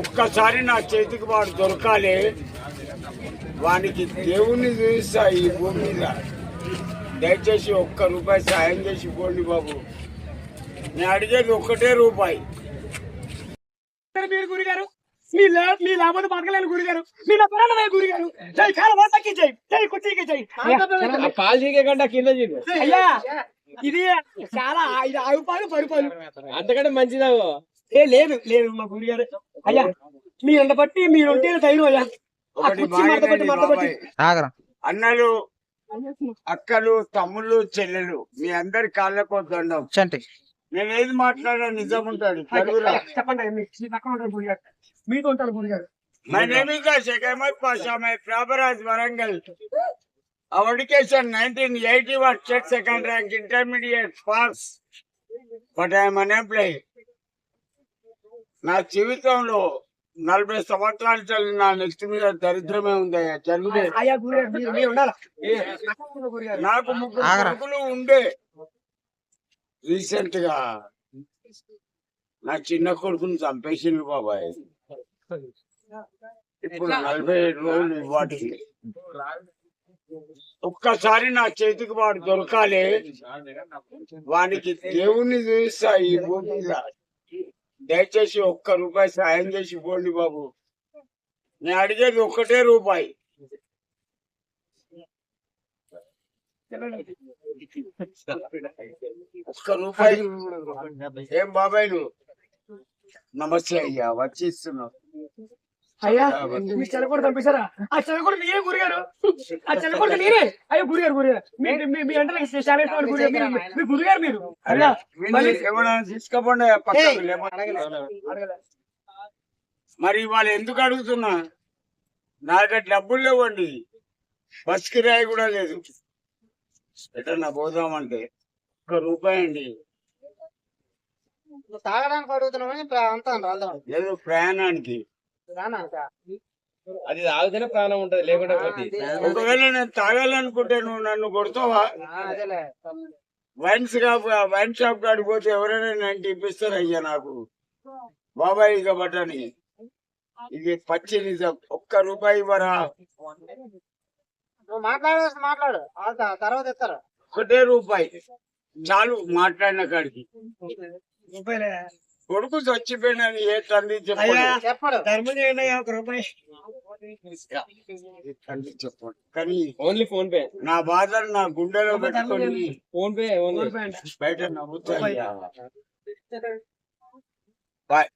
ఒక్కసారి నా చేతికి వాడు దొరకాలి వానికి దేవుణ్ణి చూపిస్తా ఈ భూమి మీద. దయచేసి ఒక్క రూపాయి సాయం చేసి పోండి బాబు. నేను అడిగేది ఒక్కటే రూపాయి. మీరు గురిగారు మీ లే మీ లేకపోతే బతకలేని గురిగారు మీ నా ప్రాణమే గురిగారు జై కాలవాసకి జై జై కుర్చీకి జై. పాలు చీకే కంటే కింద అయ్యా ఇది చాలా ఇది ఆరు పాలు పది పాలు. అంతకంటే మంచిదావు ఏ లేదు లేదు మా గురిగారు అయ్యా మీరంత బట్టి మీరు ఉంటే అయ్యా ఆ ఒకటి కుర్చీ మడత పెట్టి బాగా మడత పెట్టి బాబాయ్. అన్నలు అక్కలు తమ్ముళ్ళు చెల్లెలు మీ అందరి కాళ్ళకు దండం చంటి నేను ఏది మాట్లాడా నిజం ఉంటాడు చదువురా చెప్పండి మీ పక్కన ఉంటారు గురిగారు మీతో ఉంటారు గురిగారు My name is Sheikh Ahmed Pasha. My proper is Varangal. Our education 1981 state second rank intermediate pass. But I am unemployed. నా జీవితంలో నలభై సంవత్సరాలు చదివిన నా నెక్స్ట్ మీద దరిద్రమే ఉంది గురిగారు నాకు ముగ్గురు. కొడుకులు ఉండే. రీసెంట్గా నా చిన్న కొడుకుని చంపేసిండు బాబాయ్. ఇప్పుడు నలభై ఏడు రోజులు వాటికి ఒక్కసారి నా చేతికి వాడు దొరకాలి. వానికి దేవుణ్ణి చూపిస్తా ఈ భూమి దయచేసి ఒక్క రూపాయి సాయం చేసి పోండి బాబు. నేను అడిగేది ఒక్కటే రూపాయి. ఒక్క రూపాయి. ఏం బాబాయ్ నువ్వు? నమస్తే అయ్యా వచ్చి ఇస్తున్నావు అయ్యా మీ చెల్లకొడు పంపిస్తారా ఆ చెల్లకొడు మీరే గురిగారు. ఆ చెల్లకొడు మీరే. అయ్యో గురిగారు గురిగారు. మీ మీ అంటే నాకు చాలా ఇష్టం అండి గురిగారు మీరు. మీ గురిగారు మీరు. అయ్యా తీసుకోపోండి. మరి వాళ్ళు ఎందుకు అడుగుతున్నా? నా దగ్గర డబ్బులు లేవండి. బస్ కిరాయి కూడా లేదు. ఎటన్నా పోదామంటే ఒక్క రూపాయి అండి. తాగడానికి అడుగుతున్నామని అంతా అందరం ఏదో ప్రయాణానికి. అది తాగితేనే ప్రాణం ఉంటది పోతుంది. ఒకవేళ నేను తాగాలనుకుంటే నువ్వు నన్ను కొడతావా? అదేలే. వైన్ షాప్ వైన్ షాప్ కాడికి పోతే ఎవరైనా నన్ను ఇప్పిస్తారు అయ్యా నాకు. బాబాయ్ ఇక బట్టని ఇది పచ్చి నిజం ఒక్క రూపాయి ఇవ్వరా? నువ్వు మాట్లాడు ఆ తర్వాత ఇస్తారు ఒకటే రూపాయి. చాలు మాట్లాడిన కాడికి. కొడుకు చచ్చిపోయినది ఏ తండ్రి చెప్పండి. కానీ ఓన్లీ ఫోన్ పే. నా బాధను నా గుండెలో పెట్టుకొని ఫోన్ పే. బయట నవ్వుతాయ్యా బాయ్.